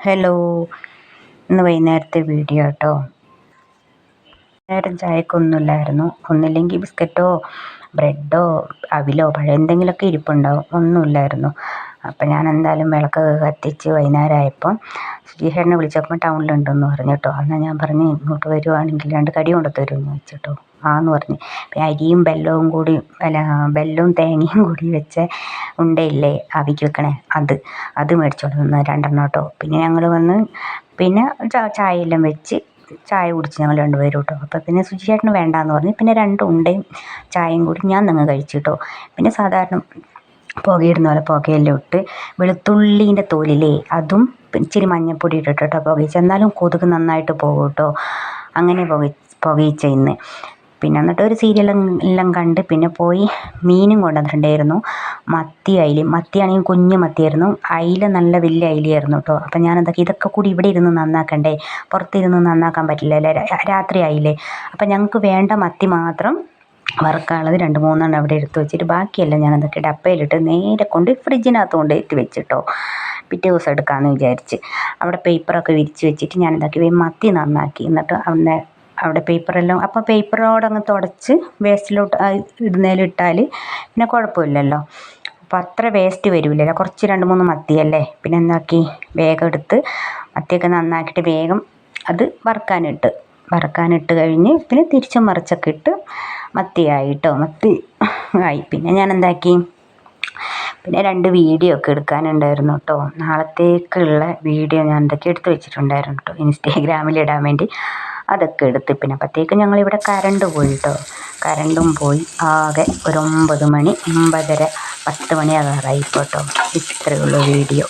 Hello ഇന്ന് വൈകുന്നേരത്തെ video കേട്ടോ നേരം ചായക്കൊന്നുമില്ലായിരുന്നു ഒന്നില്ലെങ്കിൽ ബിസ്ക്കറ്റോ ബ്രെഡോ അവിലോ പഴം എന്തെങ്കിലുമൊക്കെ ഇരിപ്പുണ്ടാവും. ഒന്നുമില്ലായിരുന്നു. അപ്പം ഞാൻ എന്തായാലും വിളക്ക് കത്തിച്ച് വൈകുന്നേരം ആയപ്പം സുജീഷേട്ടനെ വിളിച്ചപ്പോൾ ടൗണിലുണ്ടെന്ന് പറഞ്ഞു കേട്ടോ. എന്നാൽ ഞാൻ പറഞ്ഞു ഇങ്ങോട്ട് വരുവാണെങ്കിൽ രണ്ട് കടി കൊണ്ട് തരുമെന്ന് കേട്ടോ. ആന്ന് പറഞ്ഞു. പിന്നെ അരിയും ബെല്ലവും കൂടി അല്ല ബെല്ലവും തേങ്ങയും കൂടി വെച്ച ഉണ്ടയില്ലേ? ആവിക്ക് വെക്കണേ. അത് അത് മേടിച്ചോണ്ട് വന്ന്. രണ്ടെണ്ണം കേട്ടോ. പിന്നെ ഞങ്ങൾ വന്ന് പിന്നെ ചായ എല്ലാം വെച്ച് ചായ കുടിച്ച് ഞങ്ങൾ രണ്ടുപേരും കേട്ടോ. അപ്പോൾ പിന്നെ സുജി ചേട്ടന് വേണ്ടാന്ന് പറഞ്ഞ്. പിന്നെ രണ്ട് ഉണ്ടയും ചായയും കൂടി ഞാൻ നിങ്ങൾ കഴിച്ചു കേട്ടോ. പിന്നെ സാധാരണ പുകയിടുന്ന പോലെ പുകയെല്ലാം ഇട്ട് വെളുത്തുള്ളീന്റെ തോലില്ലേ? അതും ഇച്ചിരി മഞ്ഞൾപ്പൊടി ഇട്ടിട്ട് കേട്ടോ പുകയിച്ച്. എന്നാലും കൊതുക് നന്നായിട്ട് പോകും കേട്ടോ. അങ്ങനെ പുക പുകയിച്ച ഇന്ന്. പിന്നെ എന്നിട്ട് ഒരു സീരിയൽ എല്ലാം കണ്ട് പിന്നെ പോയി മീനും കൊണ്ടുവന്നിട്ടുണ്ടായിരുന്നു. മത്തി അയില. മത്തിയാണെങ്കിൽ കുഞ്ഞു മത്തിയായിരുന്നു. അയില നല്ല വലിയ അയിലയായിരുന്നു കേട്ടോ. അപ്പം ഞാൻ എന്താക്കി ഇതൊക്കെ കൂടി ഇവിടെ ഇരുന്ന് നന്നാക്കണ്ടേ? പുറത്തിരുന്ന് നന്നാക്കാൻ പറ്റില്ല അല്ലേ? രാത്രി ആയില്ലേ? അപ്പം ഞങ്ങൾക്ക് വേണ്ട മത്തി മാത്രം വറുക്കാനുള്ളത് രണ്ട് മൂന്നെണ്ണം അവിടെ എടുത്ത് വെച്ചിട്ട് ബാക്കിയെല്ലാം ഞാൻ എന്തൊക്കെ ഡപ്പയിലിട്ട് നേരെ കൊണ്ട് ഫ്രിഡ്ജിനകത്ത് കൊണ്ട് എത്തി വെച്ചിട്ടോ. പിറ്റേ ദിവസം എടുക്കാമെന്ന് വിചാരിച്ച്. അവിടെ പേപ്പറൊക്കെ വിരിച്ച് വെച്ചിട്ട് ഞാൻ എന്താക്കി മത്തി നന്നാക്കി. എന്നിട്ട് അവിടെ അവിടെ പേപ്പറെല്ലാം അപ്പോൾ പേപ്പറോടങ്ങ് തുടച്ച് വേസ്റ്റിലോട്ട് ഇടുന്നതിലിട്ടാൽ പിന്നെ കുഴപ്പമില്ലല്ലോ. അപ്പോൾ അത്ര വേസ്റ്റ് വരില്ലല്ലോ കുറച്ച് രണ്ട് മൂന്ന് മത്തിയല്ലേ? പിന്നെ എന്താക്കി? വേഗം എടുത്ത് മത്തിയൊക്കെ നന്നാക്കിയിട്ട് വേഗം അത് വറുക്കാനിട്ട്. വറുക്കാനിട്ട് കഴിഞ്ഞ് പിന്നെ തിരിച്ചും മറിച്ചൊക്കെ ഇട്ട് മത്തിയായിട്ടോ. മത്തി ആയി. പിന്നെ ഞാൻ എന്താക്കി പിന്നെ രണ്ട് വീഡിയോ ഒക്കെ എടുക്കാനുണ്ടായിരുന്നു കേട്ടോ. നാളത്തേക്കുള്ള വീഡിയോ ഞാൻ എന്തൊക്കെ എടുത്ത് വെച്ചിട്ടുണ്ടായിരുന്നു കേട്ടോ. ഇൻസ്റ്റാഗ്രാമിൽ ഇടാൻ വേണ്ടി അതൊക്കെ എടുത്ത്. പിന്നെ അപ്പോഴത്തേക്ക് ഞങ്ങളിവിടെ കരണ്ട് പോയി കേട്ടോ. കരണ്ടും പോയി ആകെ ഒരു ഒമ്പത് മണി ഒമ്പതര പത്ത് മണി ആകാറായി കേട്ടോ ഇത്രയേ ഉള്ളൂ വീഡിയോ.